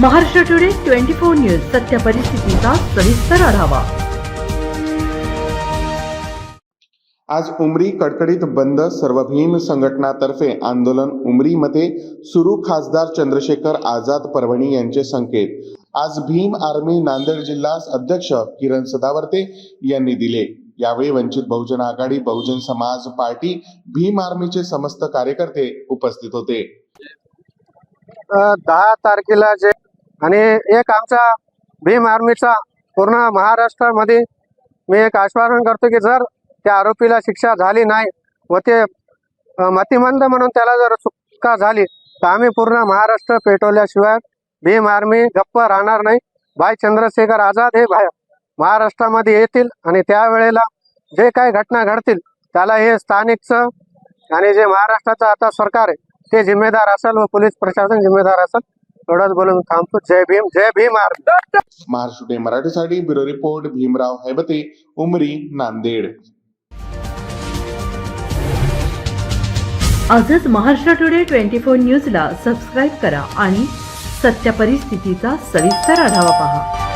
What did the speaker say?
Maharashtra today twenty four news सत्य परिस्थितीचा सविस्तर आढावा. आज उमरी कडकडीत बंद सर्व भीम संघटनातर्फे आंदोलन उमरीमध्ये सुरू खासदार चंद्रशेखर आझाद परभणी यांचे संकेत. आज भीम आर्मी नांदेड जिल्हा अध्यक्ष किरण सदावर्ते यांनी दिले. यावेळी वंचित बहुजन आघाडी बहुजन समाज पार्टी भीम आर्मीचे समस्त कार्यकर्ते उपस्थित होते. दहा तारखेला जे आणि एक आमचा भीम आर्मीचा पूर्ण महाराष्ट्रामध्ये मी एक आश्वासन करतो की जर त्या आरोपीला शिक्षा झाली नाही व ते मतिमंद म्हणून त्याला जर चुका झाली तर आम्ही पूर्ण महाराष्ट्र पेटवल्याशिवाय भीम आर्मी गप्प राहणार नाही. भाई चंद्रशेखर आझाद हे भाय महाराष्ट्रामध्ये येतील आणि त्यावेळेला जे काही घटना घडतील त्याला हे स्थानिकचं आणि जे महाराष्ट्राचं आता सरकार आहे ते जिम्मेदार असेल व पोलीस प्रशासन जिम्मेदार असेल एवढंच बोलून थांबतो जय भीम जय भीम महाराष्ट्र डे मराठीसाठी ब्युरो रिपोर्ट भीमराव हैबते उमरी नांदेड. आजच महाराष्ट्र टुडे ट्वेंटी फोर न्यूजला सबस्क्राईब करा आणि सत्य परिस्थितीचा सविस्तर आढावा पहा.